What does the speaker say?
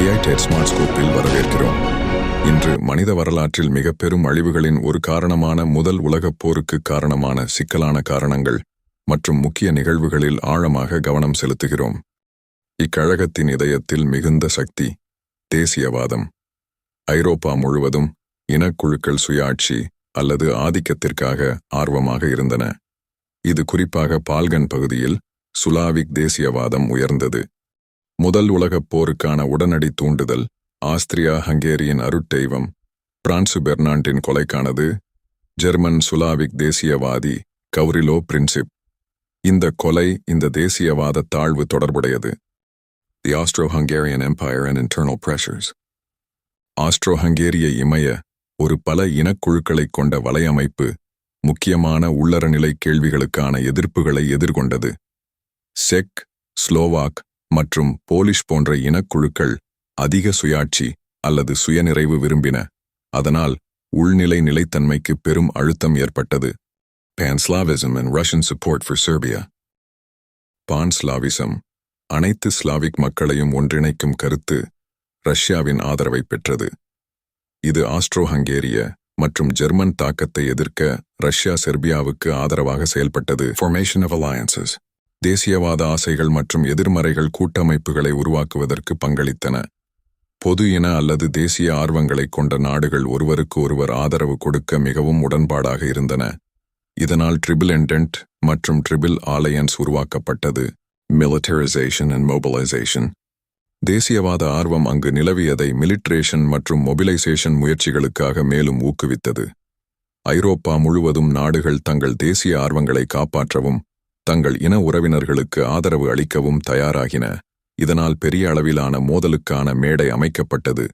AI dead smart ஸ்கோப்பில் வரவேற்கிறோம். இன்று மனித வரலாற்றில் மிக பெரும் அழிவுகளின் ஒரு காரணமான முதல் உலகப் போருக்கு காரணமான சிக்கலான காரணங்கள் மற்றும் முக்கிய நிகழ்வுகளில் ஆழமாக கவனம் செலுத்துகிறோம். இக்கழகத்தின் இதயத்தில் மிகுந்த சக்தி தேசியவாதம் ஐரோப்பா முழுவதும் இனக்குழுக்கள் சுயாட்சி அல்லது ஆதிக்கத்திற்காக ஆர்வமாக இருந்தன. இது குறிப்பாக பால்கன் பகுதியில் சுலாவிக் தேசியவாதம் உயர்ந்தது. முதல் உலகப் போருக்கான உடனடி தூண்டுதல் ஆஸ்திரியா ஹங்கேரியின் அருட்தெய்வம் பிரான்சு பெர்னாண்டின் கொலைக்கானது ஜெர்மன் சுலாவிக் தேசியவாதி கௌரிலோ பிரின்சிப். இந்த கொலை இந்த தேசியவாத தாழ்வு தொடர்புடையது. The Austro-Hungarian empire and internal pressures Austro-Hungarian இமய ஒரு பல இனக்குழுக்களைக் கொண்ட வலையமைப்பு முக்கியமான உள்ளறநிலை கேள்விகளுக்கான எதிர்ப்புகளை எதிர்கொண்டது. செக் ஸ்லோவாக் மற்றும் போலிஷ் போன்ற இனக்குழுக்கள் அதிக சுயாட்சி அல்லது சுயநிறைவு விரும்பின. அதனால் உள்நிலை நிலைத்தன்மைக்கு பெரும் அழுத்தம் ஏற்பட்டது. Pan-Slavism and Russian support for Serbia Pan-Slavism Pan-Slavism அனைத்து ஸ்லாவிக் மக்களையும் ஒன்றிணைக்கும் கருத்து ரஷ்யாவின் ஆதரவை பெற்றது. இது ஆஸ்ட்ரோ-ஹங்கேரிய மற்றும் ஜெர்மன் தாக்கத்தை எதிர்க்க ரஷ்யா செர்பியாவுக்கு ஆதரவாக செயல்பட்டது. ஃபார்மேஷன் ஆஃப் அலாயன்சஸ் தேசியவாத ஆசைகள் மற்றும் எதிர்மறைகள் கூட்டமைப்புகளை உருவாக்குவதற்கு பங்களித்தன. பொது இன அல்லது தேசிய ஆர்வங்களைக் கொண்ட நாடுகள் ஒருவருக்கு ஒருவர் ஆதரவு கொடுக்க மிகவும் உடன்பாடாக இருந்தன. இதனால் ட்ரிபிள் என்டென்ட் மற்றும் ட்ரிபிள் ஆலையன்ஸ் உருவாக்கப்பட்டது. மிலிட்டரைசேஷன் அண்ட் மொபிலைசேஷன் தேசியவாத ஆர்வம் அங்கு நிலவியதை மிலிட்ரேஷன் மற்றும் மொபிலைசேஷன் முயற்சிகளுக்காக மேலும் ஊக்குவித்தது. ஐரோப்பா முழுவதும் நாடுகள் தங்கள் தேசிய ஆர்வங்களை காப்பாற்றவும் தங்கள் இன உறவினர்களுக்கு ஆதரவு அளிக்கவும் தயாராகின. இதனால் பெரிய அளவிலான மோதலுக்கான மேடை அமைக்கப்பட்டது.